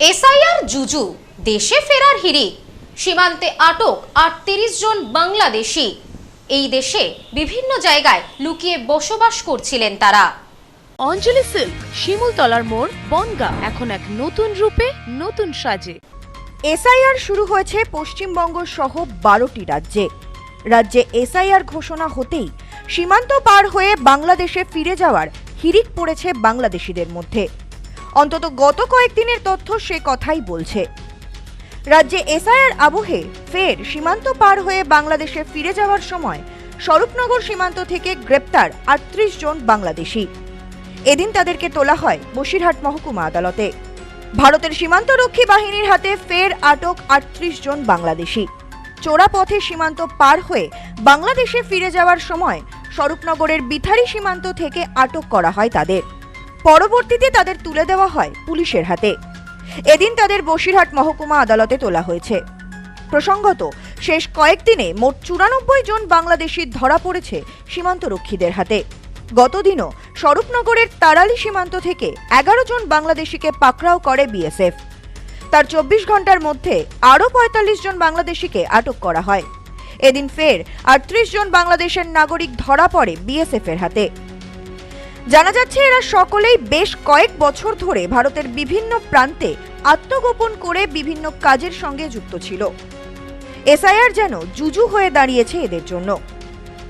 SIR জুজু দেশে ফেরার হিড়িক সীমান্তে আটক আটত্রিশ জন বাংলাদেশি। এই দেশে বিভিন্ন জায়গায় লুকিয়ে বসবাস করছিলেন তারা। অঞ্জলি সিল্ক শিমুলতলার মোড় বনগা এখন এক নতুন রূপে নতুন সাজে। এসআইআর শুরু হয়েছে পশ্চিমবঙ্গ সহ বারোটি রাজ্যে। রাজ্যে এসআইআর ঘোষণা হতেই সীমান্ত পার হয়ে বাংলাদেশে ফিরে যাওয়ার হিড়িক পড়েছে বাংলাদেশিদের মধ্যে। অন্তত গত কয়েকদিনের তথ্য সে কথাই বলছে। রাজ্যে এসআইআর আবহে ফের সীমান্ত পার হয়ে বাংলাদেশে ফিরে যাওয়ার সময় স্বরূপনগর সীমান্ত থেকে গ্রেপ্তার আটত্রিশ জন বাংলাদেশি। এদিন তাদেরকে তোলা হয় বসিরহাট মহকুমা আদালতে। ভারতের সীমান্তরক্ষী বাহিনীর হাতে ফের আটক আটত্রিশ জন বাংলাদেশি। চোরা পথে সীমান্ত পার হয়ে বাংলাদেশে ফিরে যাওয়ার সময় স্বরূপনগরের বিথারি সীমান্ত থেকে আটক করা হয় তাদের। পরবর্তীতে তাদের তুলে দেওয়া হয় পুলিশের হাতে। এদিন তাদের বসিরহাট মহকুমা আদালতে তোলা হয়েছে। প্রসঙ্গত, শেষ কয়েকদিনে মোট চুরানব্বই জন বাংলাদেশি ধরা পড়েছে সীমান্তরক্ষীদের হাতে। গতদিনও স্বরূপনগরের তারালি সীমান্ত থেকে এগারো জন বাংলাদেশিকে পাকড়াও করে বিএসএফ। তার চব্বিশ ঘণ্টার মধ্যে আরও পঁয়তাল্লিশ জন বাংলাদেশিকে আটক করা হয়। এদিন ফের আটত্রিশ জন বাংলাদেশের নাগরিক ধরা পড়ে বিএসএফ এর হাতে। জানা যাচ্ছে এরা সকলেই বেশ কয়েক বছর ধরে ভারতের বিভিন্ন প্রান্তে আত্মগোপন করে বিভিন্ন কাজের সঙ্গে যুক্ত ছিল। এসআইআর যেন জুজু হয়ে দাঁড়িয়েছে এদের জন্য।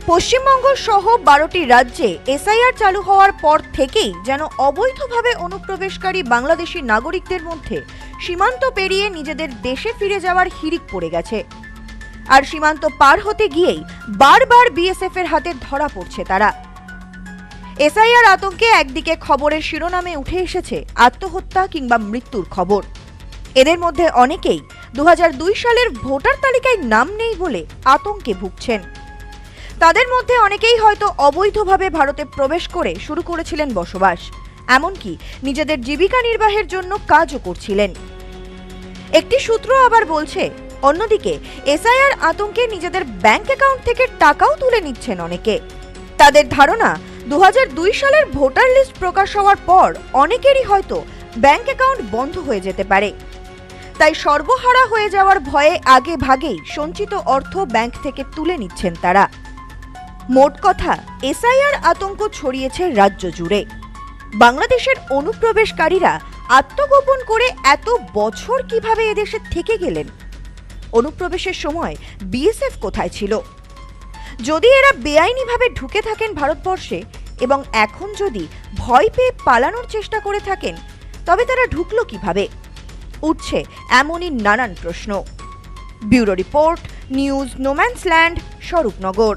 পশ্চিমবঙ্গ সহ বারোটি রাজ্যে এসআইআর চালু হওয়ার পর থেকেই যেন অবৈধভাবে অনুপ্রবেশকারী বাংলাদেশি নাগরিকদের মধ্যে সীমান্ত পেরিয়ে নিজেদের দেশে ফিরে যাওয়ার হিড়িক পড়ে গেছে। আর সীমান্ত পার হতে গিয়েই বারবার বিএসএফ এর হাতে ধরা পড়ছে তারা। এসআইআর আতঙ্কে একদিকে খবরের শিরোনামে উঠে এসেছে আত্মহত্যা কিংবা মৃত্যুর খবর। এদের মধ্যে অনেকেই দুহাজার দুই সালের ভোটার তালিকায় নাম নেই বলে আতঙ্কে ভুগছেন। তাদের মধ্যে অনেকেই হয়তো অবৈধভাবে ভারতে প্রবেশ করে শুরু করেছিলেন বসবাস। এমনকি নিজেদের জীবিকা নির্বাহের জন্য কাজও করছিলেন। একটি সূত্র আবার বলছে, অন্যদিকে এসআইআর আতঙ্কে নিজেদের ব্যাংক অ্যাকাউন্ট থেকে টাকাও তুলে নিচ্ছেন অনেকে। তাদের ধারণা দু হাজার দুই সালের ভোটার লিস্ট প্রকাশ হওয়ার পর অনেকেরই হয়তো ব্যাংক অ্যাকাউন্ট বন্ধ হয়ে যেতে পারে। তাই সর্বহারা হয়ে যাওয়ার ভয়ে আগে ভাগেই সঞ্চিত অর্থ ব্যাংক থেকে তুলে নিচ্ছেন তারা। মোট কথা, এসআইআর আতঙ্ক ছড়িয়েছে রাজ্য জুড়ে। বাংলাদেশের অনুপ্রবেশকারীরা আত্মগোপন করে এত বছর কীভাবে এদেশে থেকে গেলেন? অনুপ্রবেশের সময় বিএসএফ কোথায় ছিল? যদি এরা বেআইনিভাবে ঢুকে থাকেন ভারতবর্ষে এবং এখন যদি ভয় পেয়ে পালানোর চেষ্টা করে থাকেন, তবে তারা ঢুকলো কীভাবে? উঠছে এমনই নানান প্রশ্ন। Bureau report, news, no man's land, Swarupnagar.